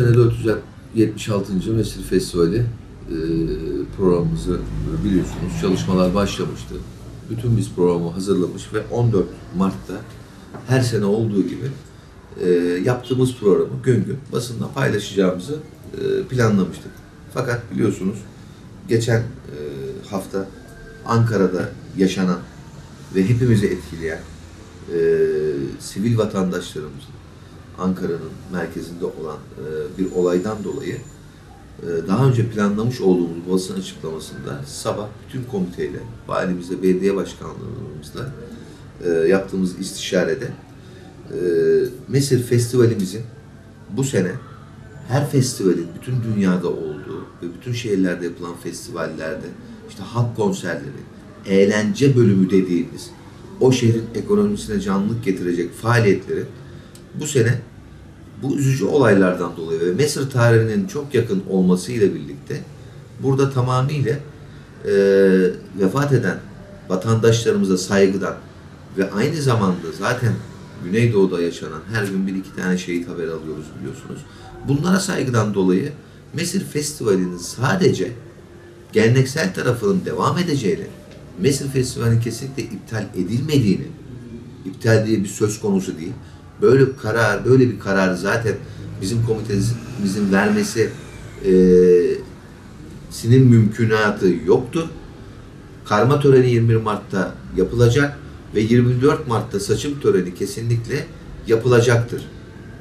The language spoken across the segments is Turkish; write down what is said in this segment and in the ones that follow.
Sene 476. Mesir Festivali e, programımızı biliyorsunuz çalışmalar başlamıştı. Bütün biz programı hazırlamış ve 14 Mart'ta her sene olduğu gibi e, yaptığımız programı gün gün basında paylaşacağımızı e, planlamıştık. Fakat biliyorsunuz geçen hafta Ankara'da yaşanan ve hepimizi etkileyen sivil vatandaşlarımızın Ankara'nın merkezinde olan e, bir olaydan dolayı e, daha önce planlamış olduğumuz basın açıklamasında sabah bütün komiteyle, valimizle, belediye başkanlığımızla e, yaptığımız istişarede e, Mesir Festivalimizin bu sene her festivalin bütün dünyada olduğu ve bütün şehirlerde yapılan festivallerde işte halk konserleri, eğlence bölümü dediğimiz o şehrin ekonomisine canlılık getirecek faaliyetleri bu sene bu üzücü olaylardan dolayı ve Mesir tarihinin çok yakın olmasıyla birlikte burada tamamıyla e, vefat eden vatandaşlarımıza saygıdan ve aynı zamanda zaten Güneydoğu'da yaşanan her gün bir iki tane şehit haberi alıyoruz biliyorsunuz. Bunlara saygıdan dolayı Mesir Festivali'nin sadece geleneksel tarafının devam edeceğini, Mesir Festivali'nin kesinlikle iptal edilmediğini, iptal diye bir söz konusu değil. Böyle karar, böyle bir karar zaten bizim komitemizin vermesi e, sinin mümkünatı yoktur. Karma töreni 21 Mart'ta yapılacak ve 24 Mart'ta saçım töreni kesinlikle yapılacaktır.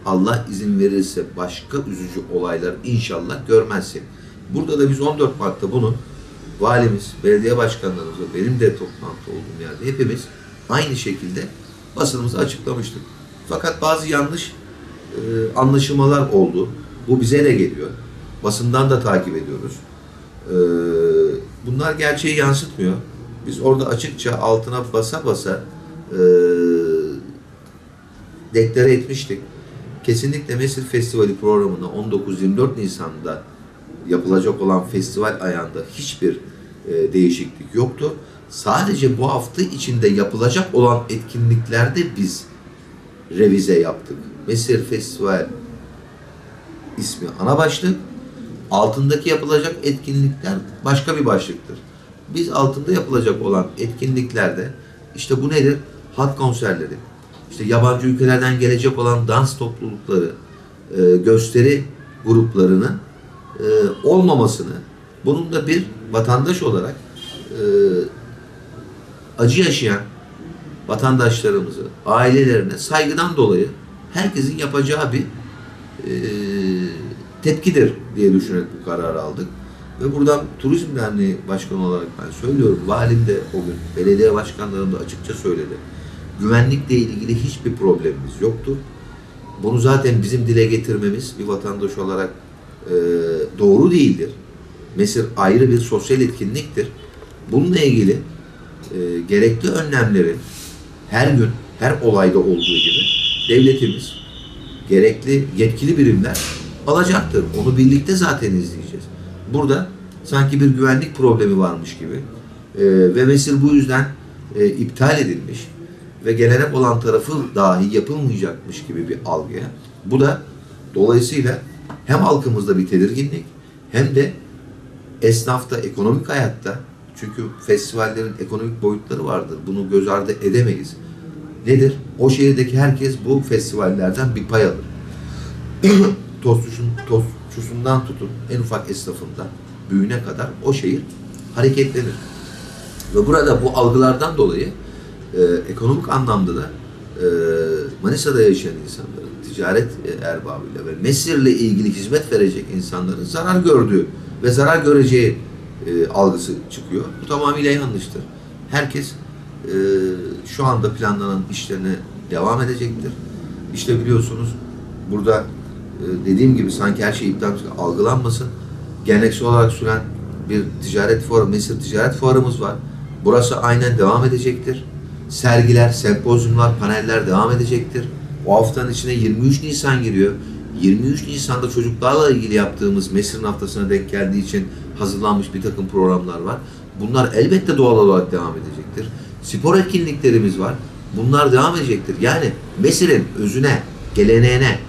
Allah izin verirse başka üzücü olaylar inşallah görmezsin. Burada da biz 14 Mart'ta bunu valimiz, belediye başkanlarımız benim de toplantı olduğum yerde hepimiz aynı şekilde basınımıza açıklamıştık. Fakat bazı yanlış e, anlaşılmalar oldu. Bu bize de geliyor. Basından da takip ediyoruz. E, bunlar gerçeği yansıtmıyor. Biz orada açıkça altına basa basa e, deklare etmiştik. Kesinlikle Mesir Festivali programına 19-24 Nisan'da yapılacak olan festival ayağında hiçbir e, değişiklik yoktu. Sadece bu hafta içinde yapılacak olan etkinliklerde biz revize yaptık. Mesir Festival ismi ana başlık. Altındaki yapılacak etkinlikler başka bir başlıktır. Biz altında yapılacak olan etkinliklerde işte bu nedir? Halk konserleri, işte yabancı ülkelerden gelecek olan dans toplulukları, e, gösteri gruplarının e, olmamasını, bunun da bir vatandaş olarak e, acı yaşayan vatandaşlarımızı, ailelerine saygıdan dolayı herkesin yapacağı bir e, tepkidir diye düşünerek bu kararı aldık. Ve buradan Turizm Derneği Başkanı olarak ben söylüyorum, valim de o gün, belediye başkanlarım da açıkça söyledi. Güvenlikle ilgili hiçbir problemimiz yoktur. Bunu zaten bizim dile getirmemiz bir vatandaş olarak e, doğru değildir. Mesir ayrı bir sosyal etkinliktir. Bununla ilgili e, gerekli önlemlerin her gün, her olayda olduğu gibi devletimiz gerekli yetkili birimler alacaktır. Onu birlikte zaten izleyeceğiz. Burada sanki bir güvenlik problemi varmış gibi e, ve Mesir bu yüzden e, iptal edilmiş ve gelenek olan tarafı dahi yapılmayacakmış gibi bir algıya. Bu da dolayısıyla hem halkımızda bir tedirginlik hem de esnafta, ekonomik hayatta çünkü festivallerin ekonomik boyutları vardır. Bunu göz ardı edemeyiz. Nedir? O şehirdeki herkes bu festivallerden bir pay alır. Tostçusun, tostçusundan tutun en ufak esnafından büyüğüne kadar o şehir hareketlenir. Ve burada bu algılardan dolayı e, ekonomik anlamda da e, Manisa'da yaşayan insanların, ticaret e, erbabıyla ve Mesir'le ilgili hizmet verecek insanların zarar gördüğü ve zarar göreceği e, algısı çıkıyor. Bu tamamıyla yanlıştır. Herkes e, şu anda planlanan işlerine devam edecektir. İşte biliyorsunuz burada e, dediğim gibi sanki her şey iptal algılanmasın. Geleneksel olarak süren bir ticaret fuarı, Mesir ticaret fuarımız var. Burası aynen devam edecektir. Sergiler, sempozyumlar, paneller devam edecektir. O haftanın içine 23 Nisan giriyor. 23 Nisan'da çocuklarla ilgili yaptığımız Mesir'in haftasına denk geldiği için hazırlanmış bir takım programlar var. Bunlar elbette doğal olarak devam edecektir. Spor etkinliklerimiz var. Bunlar devam edecektir. Yani Mesir'in özüne, geleneğine,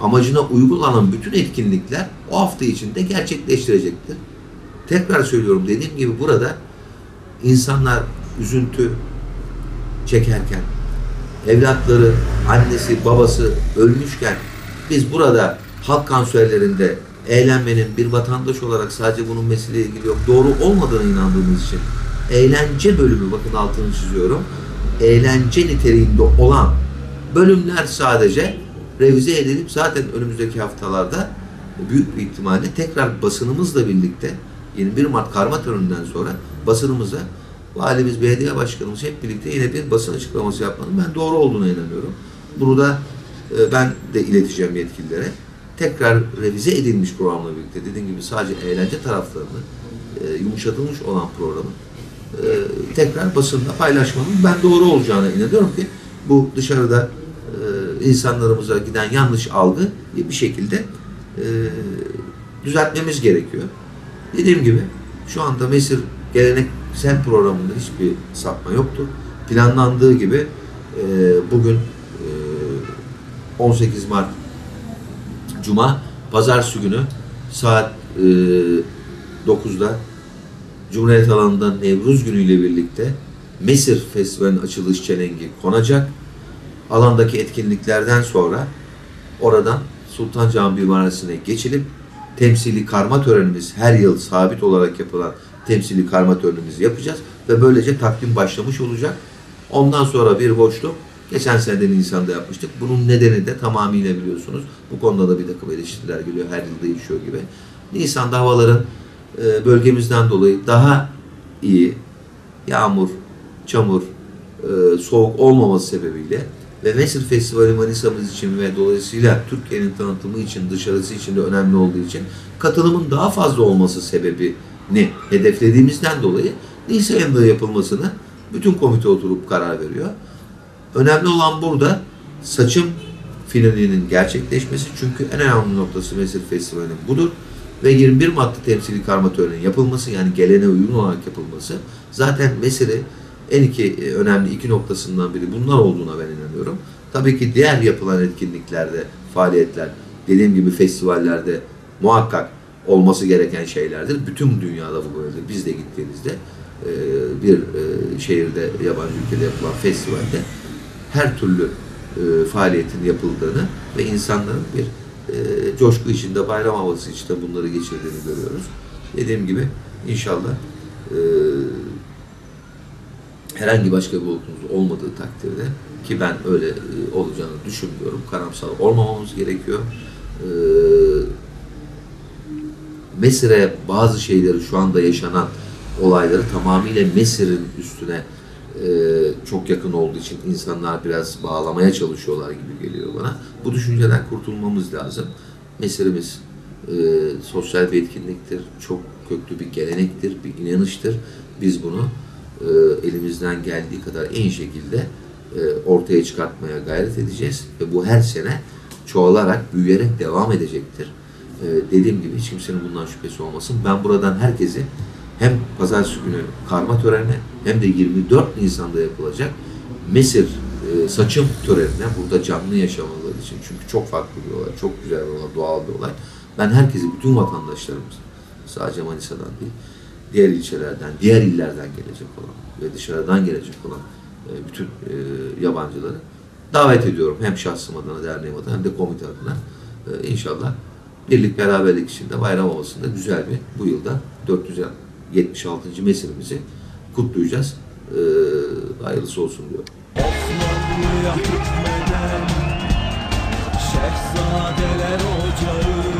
amacına uygulanan bütün etkinlikler o hafta içinde gerçekleştirecektir. Tekrar söylüyorum dediğim gibi burada insanlar üzüntü çekerken, evlatları, annesi, babası ölmüşken biz burada halk kanserlerinde eğlenmenin bir vatandaş olarak sadece bunun meseleyle ilgili yok. Doğru olmadığına inandığımız için eğlence bölümü bakın altını çiziyorum. Eğlence niteliğinde olan bölümler sadece revize edilip zaten önümüzdeki haftalarda büyük bir ihtimalle tekrar basınımızla birlikte 21 Mart karma töreninden sonra basınımıza valimiz, belediye başkanımız hep birlikte yine bir basın açıklaması yapmanın ben doğru olduğuna inanıyorum. Bunu da ben de ileteceğim yetkililere. Tekrar revize edilmiş programla birlikte dediğim gibi sadece eğlence taraflarını e, yumuşatılmış olan programı e, tekrar basında paylaşmanın ben doğru olacağına inanıyorum ki bu dışarıda e, insanlarımıza giden yanlış algı bir şekilde düzeltmemiz gerekiyor. Dediğim gibi şu anda Mesir geleneksel programında hiçbir sapma yoktu. Planlandığı gibi bugün 18 Mart Cuma, Pazartesi günü saat e, 9'da Cumhuriyet alanında Nevruz Günü ile birlikte Mesir Festivali'nin açılış çelengi konacak. Alandaki etkinliklerden sonra oradan Sultan Camii Mimarisi'ne geçilip temsili karma törenimiz her yıl sabit olarak yapılan temsili karma törenimizi yapacağız ve böylece takvim başlamış olacak. Ondan sonra bir boşluk geçen seneden Nisan'da yapmıştık. Bunun nedeni de tamamıyla biliyorsunuz. Bu konuda da bir takım eleştiriler geliyor. Her yıl değişiyor gibi. Nisan'da havaların e, bölgemizden dolayı daha iyi yağmur, çamur, e, soğuk olmaması sebebiyle ve Mesir Festivali Manisa'mız için ve dolayısıyla Türkiye'nin tanıtımı için, dışarısı için de önemli olduğu için katılımın daha fazla olması sebebini hedeflediğimizden dolayı Nisan ayında yapılmasını bütün komite oturup karar veriyor. Önemli olan burada saçım finalinin gerçekleşmesi çünkü en önemli noktası Mesir Festivali'nin budur ve 21 Mart'ta temsili karma töreninin yapılması yani gelene uygun olarak yapılması zaten Mesir'i en iki e, önemli iki noktasından biri bunlar olduğuna ben inanıyorum. Tabii ki diğer yapılan etkinliklerde, faaliyetler, dediğim gibi festivallerde muhakkak olması gereken şeylerdir. Bütün dünyada bu böyledir. Biz de gittiğimizde e, bir e, şehirde, yabancı ülkede yapılan festivalde her türlü faaliyetin yapıldığını ve insanların bir coşku içinde, bayram havası içinde bunları geçirdiğini görüyoruz. Dediğim gibi inşallah herhangi başka bir bulutunuz olmadığı takdirde ki ben öyle e, olacağını düşünmüyorum. Karamsar olmamamız gerekiyor. E, Mesir'e bazı şeyleri şu anda yaşanan olayları tamamıyla Mesir'in üstüne e, çok yakın olduğu için insanlar biraz bağlamaya çalışıyorlar gibi geliyor bana. Bu düşünceden kurtulmamız lazım. Mesir'imiz e, sosyal bir etkinliktir, çok köklü bir gelenektir, bir inanıştır. Biz bunu e, elimizden geldiği kadar en şekilde e, ortaya çıkartmaya gayret edeceğiz ve bu her sene çoğalarak, büyüyerek devam edecektir. E, dediğim gibi hiç kimsenin bundan şüphesi olmasın. Ben buradan herkesi hem pazartesi günü karma törenine hem de 24 Nisan'da yapılacak Mesir e, saçım törenine burada canlı yaşamaları için çünkü çok farklı bir olay, çok güzel bir olay, doğal bir olay. Ben herkesi, bütün vatandaşlarımız sadece Manisa'dan değil, diğer ilçelerden, diğer illerden gelecek olan ve dışarıdan gelecek olan e, bütün e, yabancıları davet ediyorum. Hem şahsım adına, derneğim adına hem de komite adına. E, inşallah birlik beraberlik içinde bayram havasında güzel bir bu yılda 476. mesirimizi kutlayacağız. hayırlısı olsun diyor. Osmanlı'ya hükmeden Şehzadeler Ocağı